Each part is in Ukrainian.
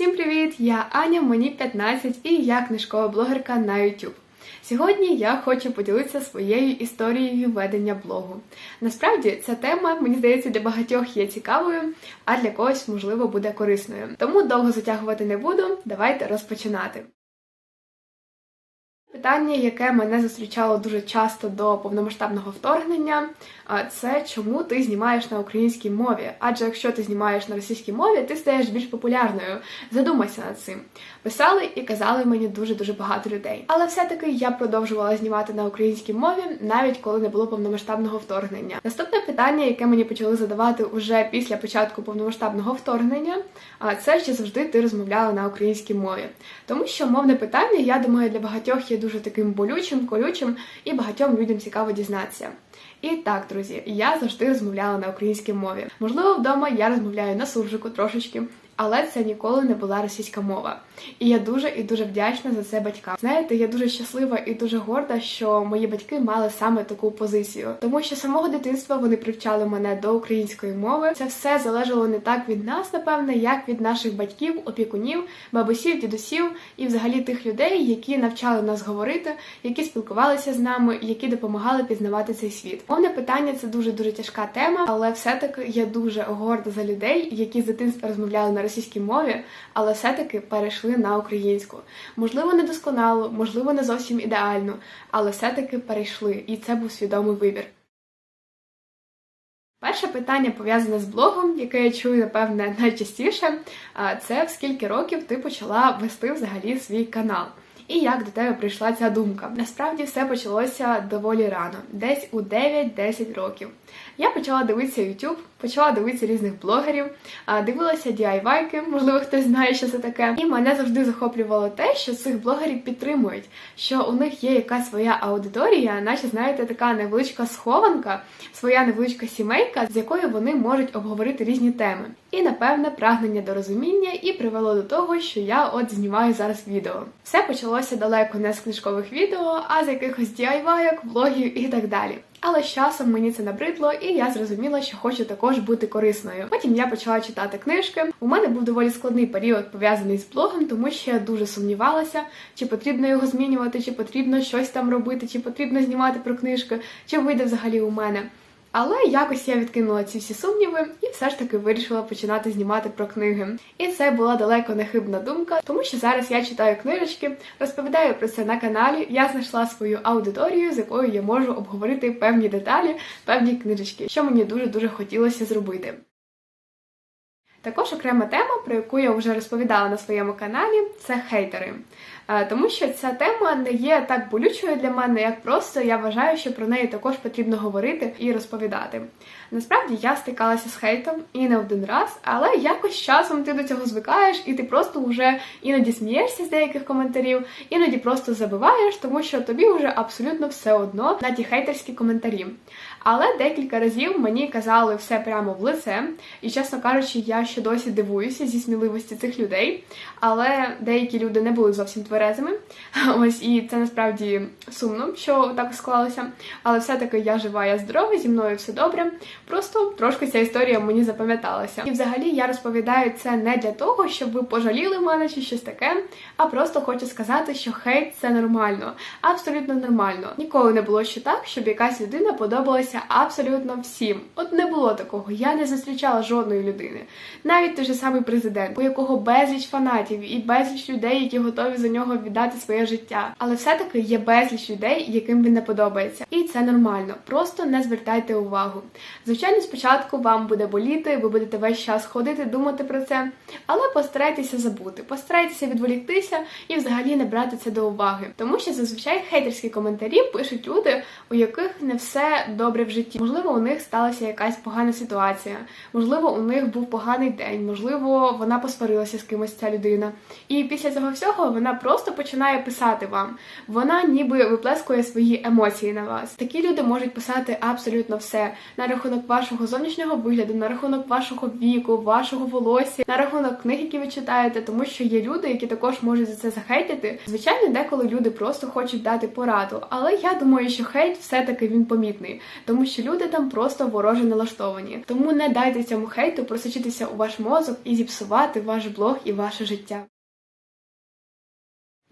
Всім привіт! Я Аня, мені 15 і я книжкова блогерка на YouTube. Сьогодні я хочу поділитися своєю історією ведення блогу. Насправді ця тема, мені здається, для багатьох є цікавою, а для когось, можливо, буде корисною. Тому довго затягувати не буду. Давайте розпочинати. Питання, яке мене зустрічало дуже часто до повномасштабного вторгнення, це чому ти знімаєш на українській мові? Адже якщо ти знімаєш на російській мові, ти стаєш більш популярною. Задумайся над цим. Писали і казали мені дуже дуже багато людей. Але все-таки я продовжувала знімати на українській мові, навіть коли не було повномасштабного вторгнення. Наступне питання, яке мені почали задавати уже після початку повномасштабного вторгнення, це чи завжди ти розмовляла на українській мові, тому що мовне питання, я думаю, для багатьох є дуже таким болючим, колючим, і багатьом людям цікаво дізнатися. І так, друзі, я завжди розмовляла на українській мові. Можливо, вдома я розмовляю на суржику трошечки, але це ніколи не була російська мова. І я дуже і дуже вдячна за це батькам. Знаєте, я дуже щаслива і дуже горда, що мої батьки мали саме таку позицію, тому що самого дитинства вони привчали мене до української мови. Це все залежало не так від нас, напевне, як від наших батьків, опікунів, бабусів, дідусів і взагалі тих людей, які навчали нас говорити, які спілкувалися з нами, які допомагали пізнавати цей світ. Мовне питання це дуже дуже тяжка тема, але все-таки я дуже горда за людей, які з дитинства розмовляли на російській мові, але все-таки перейшли на українську. Можливо, не досконало, можливо, не зовсім ідеально, але все-таки перейшли, і це був свідомий вибір. Перше питання пов'язане з блогом, яке я чую, напевне, найчастіше, це в скільки років ти почала вести взагалі свій канал. І як до тебе прийшла ця думка? Насправді все почалося доволі рано, десь у 9-10 років. Я почала дивитися YouTube, почала дивитися різних блогерів, дивилася DIY-ки, можливо, хтось знає, що це таке. І мене завжди захоплювало те, що цих блогерів підтримують, що у них є якась своя аудиторія, наче знаєте, така невеличка схованка, своя невеличка сімейка, з якою вони можуть обговорити різні теми. І напевне прагнення до розуміння і привело до того, що я от знімаю зараз відео. Все почалося далеко не з книжкових відео, а з якихось DIY-ок, влогів і так далі. Але з часом мені це набридло, і я зрозуміла, що хочу також бути корисною. Потім я почала читати книжки. У мене був доволі складний період пов'язаний з блогом, тому що я дуже сумнівалася, чи потрібно його змінювати, чи потрібно щось там робити, чи потрібно знімати про книжки, чи вийде взагалі у мене. Але якось я відкинула ці всі сумніви і все ж таки вирішила починати знімати про книги. І це була далеко не хибна думка, тому що зараз я читаю книжечки, розповідаю про це на каналі. Я знайшла свою аудиторію, з якою я можу обговорити певні деталі, певні книжечки, що мені дуже дуже хотілося зробити. Також окрема тема, про яку я вже розповідала на своєму каналі, це хейтери. Тому що ця тема не є так болючою для мене, як просто я вважаю, що про неї також потрібно говорити і розповідати. Насправді я стикалася з хейтом і не один раз, але якось часом ти до цього звикаєш, і ти просто вже іноді смієшся з деяких коментарів, іноді просто забиваєш, тому що тобі вже абсолютно все одно на ті хейтерські коментарі. Але декілька разів мені казали все прямо в лице, і, чесно кажучи, я ще досі дивуюся зі сміливості цих людей. Але деякі люди не були зовсім тверезими. Ось і це насправді сумно, що так склалося. Але все-таки я жива, я здорова, зі мною все добре. Просто трошки ця історія мені запам'яталася. І взагалі я розповідаю це не для того, щоб ви пожаліли мене чи щось таке, а просто хочу сказати, що хейт це нормально, абсолютно нормально. Ніколи не було ще так, щоб якась людина подобалася абсолютно всім. От не було такого. Я не зустрічала жодної людини. Навіть той же самий президент, у якого безліч фанатів і безліч людей, які готові за нього віддати своє життя. Але все-таки є безліч людей, яким він не подобається. І це нормально. Просто не звертайте увагу. Звичайно, спочатку вам буде боліти, ви будете весь час ходити, думати про це, але постарайтеся забути, постарайтеся відволіктися і взагалі не брати це до уваги. Тому що зазвичай хейтерські коментарі пишуть люди, у яких не все добре в житті. Можливо, у них сталася якась погана ситуація, можливо, у них був поганий день, можливо, вона посварилася з кимось ця людина. І після цього всього вона просто починає писати вам. Вона ніби виплескує свої емоції на вас. Такі люди можуть писати абсолютно все на рахунок вашого зовнішнього вигляду, на рахунок вашого віку, вашого волосся, на рахунок книг, які ви читаєте, тому що є люди, які також можуть за це захейтити. Звичайно, деколи люди просто хочуть дати пораду, але я думаю, що хейт все-таки він помітний, тому що люди там просто вороже налаштовані. Тому не дайте цьому хейту просочитися у ваш мозок і зіпсувати ваш блог і ваше життя.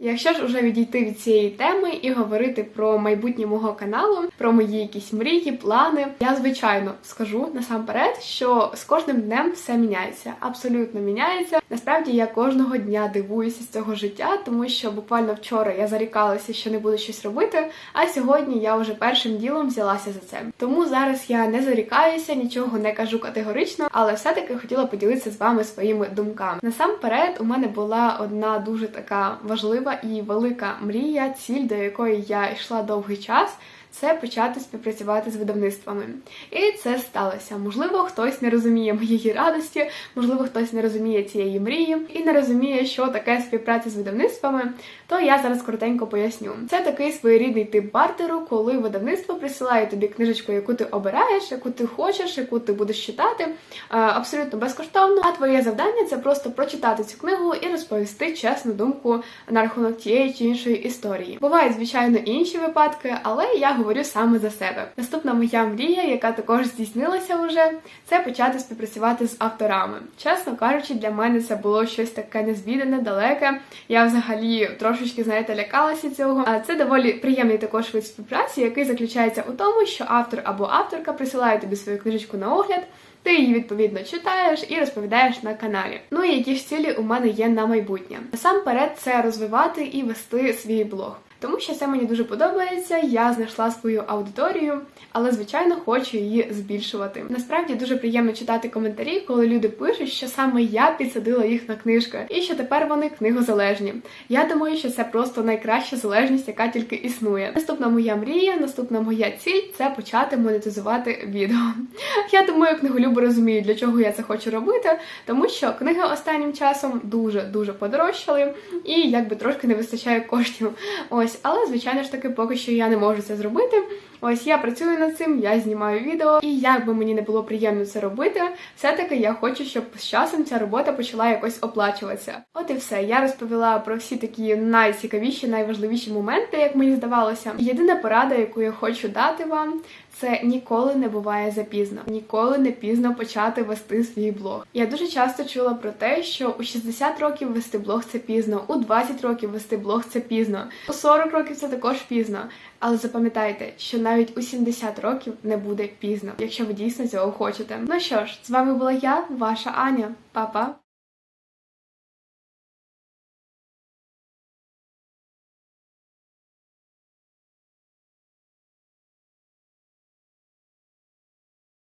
Якщо ж уже відійти від цієї теми і говорити про майбутнє мого каналу, про мої якісь мрії, плани, я звичайно скажу насамперед, що з кожним днем все міняється, абсолютно міняється. Насправді я кожного дня дивуюся з цього життя, тому що буквально вчора я зарікалася, що не буду щось робити. А сьогодні я вже першим ділом взялася за це. Тому зараз я не зарікаюся, нічого не кажу категорично, але все-таки хотіла поділитися з вами своїми думками. Насамперед, у мене була одна дуже така важлива і велика мрія, ціль, до якої я йшла довгий час. Це почати співпрацювати з видавництвами. І це сталося. Можливо, хтось не розуміє моєї радості, можливо, хтось не розуміє цієї мрії і не розуміє, що таке співпраця з видавництвами. То я зараз коротенько поясню. Це такий своєрідний тип бартеру, коли видавництво присилає тобі книжечку, яку ти обираєш, яку ти хочеш, яку ти будеш читати абсолютно безкоштовно. А твоє завдання це просто прочитати цю книгу і розповісти чесну думку на рахунок тієї чи іншої історії. Бувають, звичайно, інші випадки, але я говорю саме за себе. Наступна моя мрія, яка також здійснилася вже, це почати співпрацювати з авторами. Чесно кажучи, для мене це було щось таке незвідане, далеке. Я взагалі трошечки, знаєте, лякалася цього. А це доволі приємний також вид співпраці, який заключається у тому, що автор або авторка присилає тобі свою книжечку на огляд. Ти її відповідно читаєш і розповідаєш на каналі. Ну і які ж цілі у мене є на майбутнє. Насамперед, це розвивати і вести свій блог. Тому що це мені дуже подобається. Я знайшла свою аудиторію, але звичайно хочу її збільшувати. Насправді дуже приємно читати коментарі, коли люди пишуть, що саме я підсадила їх на книжки, і що тепер вони книгозалежні. Я думаю, що це просто найкраща залежність, яка тільки існує. Наступна моя мрія, наступна моя ціль це почати монетизувати відео. Я думаю, книголюби розуміють, для чого я це хочу робити, тому що книги останнім часом дуже дуже подорожчали, і якби трошки не вистачає коштів. Ось. Ось, але звичайно ж таки, поки що я не можу це зробити. Ось я працюю над цим, я знімаю відео, і як би мені не було приємно це робити, все-таки я хочу, щоб з часом ця робота почала якось оплачуватися. От і все. Я розповіла про всі такі найцікавіші, найважливіші моменти, як мені здавалося. Єдина порада, яку я хочу дати вам, це ніколи не буває запізно, ніколи не пізно почати вести свій блог. Я дуже часто чула про те, що у 60 років вести блог це пізно, у 20 років вести блог це пізно, у 40 років це також пізно. Але запам'ятайте, що навіть у 70 років не буде пізно, якщо ви дійсно цього хочете. Ну що ж, з вами була я, ваша Аня, Па-па!